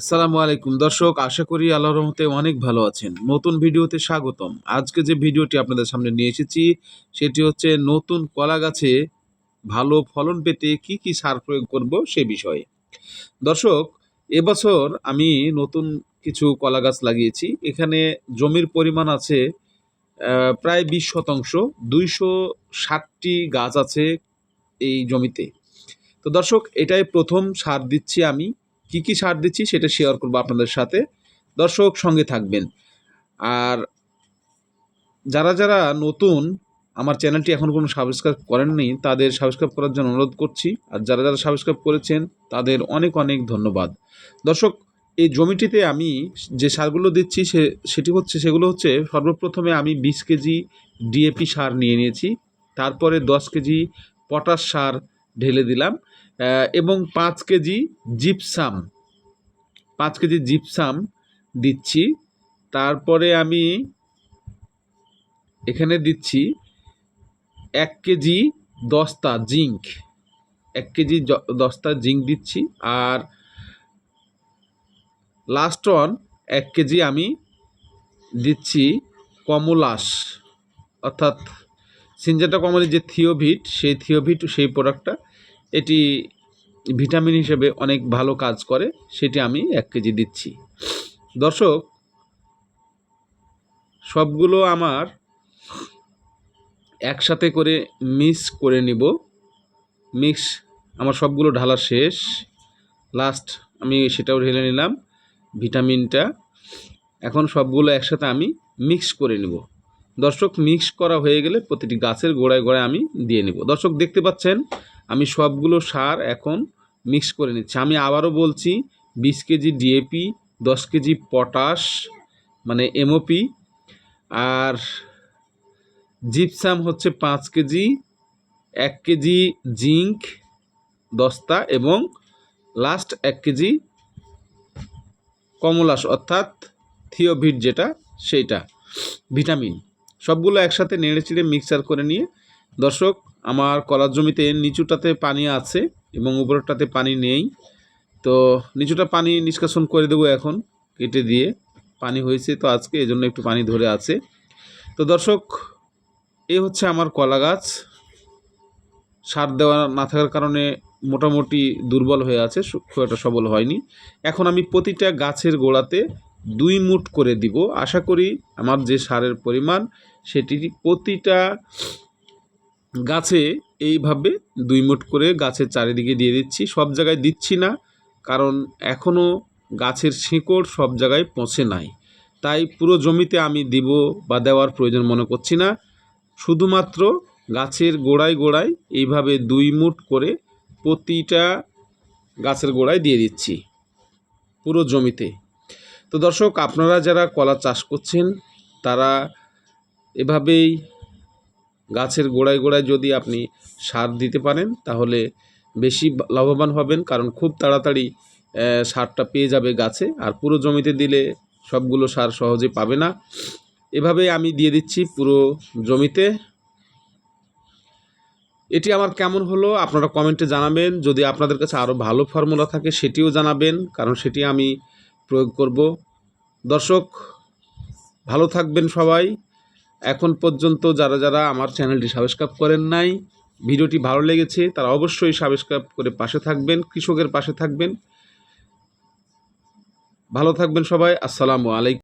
আসসালামু আলাইকুম। দর্শক, আশা করি আল্লাহ রহমতে অনেক ভালো আছেন। নতুন ভিডিওতে স্বাগতম। আজকে যে ভিডিওটি আপনাদের সামনে নিয়ে এসেছি, সেটি হচ্ছে নতুন কলা গাছে ভালো ফলন পেতে কি কি সার প্রয়োগ করব সে বিষয়ে। দর্শক, এবছর আমি নতুন কিছু কলা গাছ লাগিয়েছি। এখানে জমির পরিমাণ আছে প্রায় বিশ শতাংশ। দুইশো ষাটটি গাছ আছে এই জমিতে। তো দর্শক, এটাই প্রথম সার দিচ্ছি আমি। কি কি সার দিচ্ছি সেটা শেয়ার করব আপনাদের সাথে। দর্শক সঙ্গে থাকবেন। আর যারা যারা নতুন, আমার চ্যানেলটি এখন কোনো সাবস্ক্রাইব করেননি তাদের সাবস্ক্রাইব করার জন্য অনুরোধ করছি। আর যারা যারা সাবস্ক্রাইব করেছেন, তাদের অনেক অনেক ধন্যবাদ। দর্শক, এই জমিটিতে আমি যে সারগুলো দিচ্ছি, সে, সেটি হচ্ছে, সেগুলো হচ্ছে সর্বপ্রথমে আমি বিশ কেজি ডিএপি সার নিয়ে নিয়েছি। তারপরে দশ কেজি পটাশ সার ঢেলে দিলাম। এবং পাঁচ কেজি জিপসাম, পাঁচ কেজি জিপসাম দিচ্ছি। তারপরে আমি এখানে দিচ্ছি এক কেজি দস্তা জিঙ্ক, এক কেজি দস্তা জিঙ্ক দিচ্ছি। আর লাস্ট ওয়ান, এক কেজি আমি দিচ্ছি কমলাস, অর্থাৎ সিনজেটা কমলের যে থিওভিট, সেই থিওভিট, সেই প্রোডাক্টটা, এটি ভিটামিন হিসেবে অনেক ভালো কাজ করে, সেটি আমি এক কেজি দিচ্ছি। দর্শক, সবগুলো আমার একসাথে করে মিক্স করে নিব। মিক্স, আমার সবগুলো ঢালা শেষ। লাস্ট আমি সেটাও ঢেলে নিলাম, ভিটামিনটা। এখন সবগুলো একসাথে আমি মিক্স করে নিব। দর্শক, মিক্স করা হয়ে গেলে প্রতিটি গাছের গোড়ায় গোড়ায় আমি দিয়ে নিব। দর্শক, দেখতে পাচ্ছেন, আমি সবগুলো সার এখন মিক্স করে নিচ্ছি। আমি আবারও বলছি, বিশ কেজি ডিএপি দশ কেজি পটাশ মানে এমওপি আর জিপসাম হচ্ছে পাঁচ কেজি, এক কেজি জিঙ্ক দস্তা এবং লাস্ট এক কেজি কমলাস অর্থাৎ থিওভিট যেটা, সেইটা, ভিটামিন। সবগুলো একসাথে নেড়ে চিড়ে মিক্সচার করে নিয়ে, দর্শক, আমার কলার জমিতে নিচুটাতে পানি আছে। এবং উপরটাতে পানি নেই। তো নিচুটা পানি নিষ্কাশন করে দেবো এখন, কেটে দিয়ে। পানি হয়েছে তো আজকে এই জন্য একটু পানি ধরে আছে। তো দর্শক এই হচ্ছে আমার কলা গাছ। সার দেওয়া না থাকার কারণে মোটামুটি দুর্বল হয়ে আছে খুব একটা সবল হয়নি। এখন আমি প্রতিটা গাছের গোড়াতে দুই মুঠ করে দিব। আশা করি আমার যে সারের পরিমাণ, সেটি প্রতিটা গাছে এইভাবে দুই মুঠ করে গাছের চারিদিকে দিয়ে দিচ্ছি। সব জায়গায় দিচ্ছি না, কারণ এখনও গাছের শিকড় সব জায়গায় পৌঁছে নাই। তাই পুরো জমিতে আমি দিব বা দেওয়ার প্রয়োজন মনে করছি না। শুধুমাত্র গাছের গোড়ায় গোড়ায় এইভাবে দুই মুঠ করে প্রতিটা গাছের গোড়ায় দিয়ে দিচ্ছি পুরো জমিতে। তো দর্শক, আপনারা যারা কলা চাষ করছেন, তারা এভাবেই গাছের গোড়ায় গোড়ায় যদি আপনি সার দিতে পারেন, তাহলে বেশি লাভবান হবেন, কারণ খুব তাড়াতাড়ি সারটা পেয়ে যাবে গাছে, আর পুরো জমিতে দিলে সবগুলো সার সহজে পাবে না। এভাবে আমি দিয়ে দিচ্ছি পুরো জমিতে। এটি আমার কেমন হলো আপনারা কমেন্টে জানাবেন। যদি আপনাদের কাছে আরও ভালো ফর্মুলা থাকে, সেটিও জানাবেন, কারণ সেটি আমি প্রয়োগ করব। দর্শক, ভালো থাকবেন সবাই। এখন পর্যন্ত যারা যারা আমার চ্যানেলটি সাবস্ক্রাইব করেন নাই, ভিডিওটি ভালো লেগেছে, তারা অবশ্যই সাবস্ক্রাইব করে পাশে থাকবেন, কৃষকের পাশে থাকবেন। ভালো থাকবেন সবাই, আসসালামু আলাইকুম।